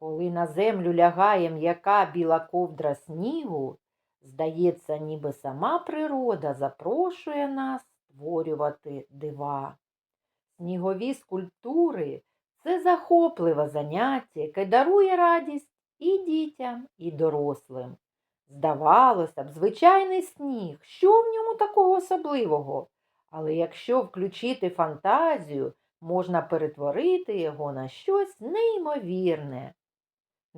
Коли на землю лягає м'яка біла ковдра снігу, здається, ніби сама природа запрошує нас створювати дива. Снігові скульптури це захопливе заняття, яке дарує радість і дітям, і дорослим. Здавалося б, звичайний сніг, що в ньому такого особливого? Але якщо включити фантазію, можна перетворити його на щось неймовірне.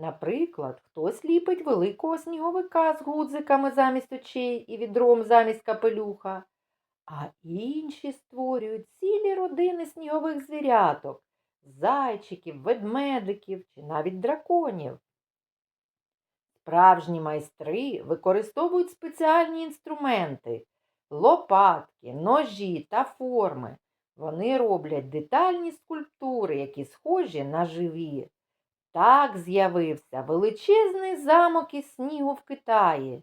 Наприклад, хтось ліпить великого сніговика з гудзиками замість очей і відром замість капелюха, а інші створюють цілі родини снігових звіряток, зайчиків, ведмедиків чи навіть драконів. Справжні майстри використовують спеціальні інструменти лопатки, ножі та форми. Вони роблять детальні скульптури, які схожі на живі. Так з'явився величезний замок із снігу в Китаї.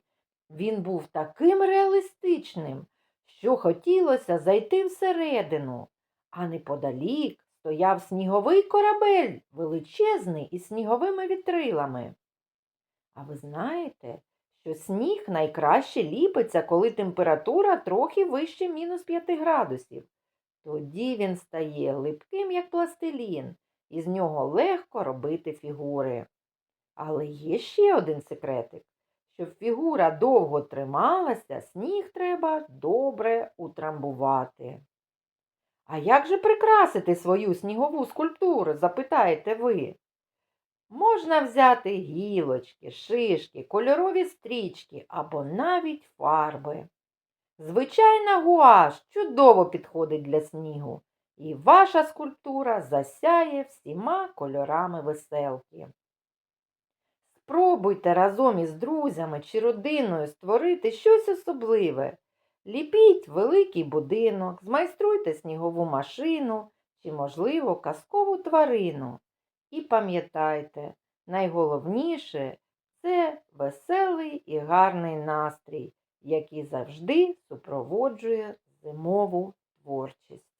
Він був таким реалістичним, що хотілося зайти всередину, а неподалік стояв сніговий корабель, величезний із сніговими вітрилами. А ви знаєте, що сніг найкраще ліпиться, коли температура трохи вище мінус 5 градусів. Тоді він стає липким, як пластилін, і з нього легко робити фігури. Але є ще один секретик. Щоб фігура довго трималася, сніг треба добре утрамбувати. А як же прикрасити свою снігову скульптуру, запитаєте ви? Можна взяти гілочки, шишки, кольорові стрічки або навіть фарби. Звичайна гуаш чудово підходить для снігу, і ваша скульптура засяє всіма кольорами веселки. Спробуйте разом із друзями чи родиною створити щось особливе. Ліпіть великий будинок, змайструйте снігову машину чи, можливо, казкову тварину. І пам'ятайте, найголовніше це веселий і гарний настрій, який завжди супроводжує зимову творчість.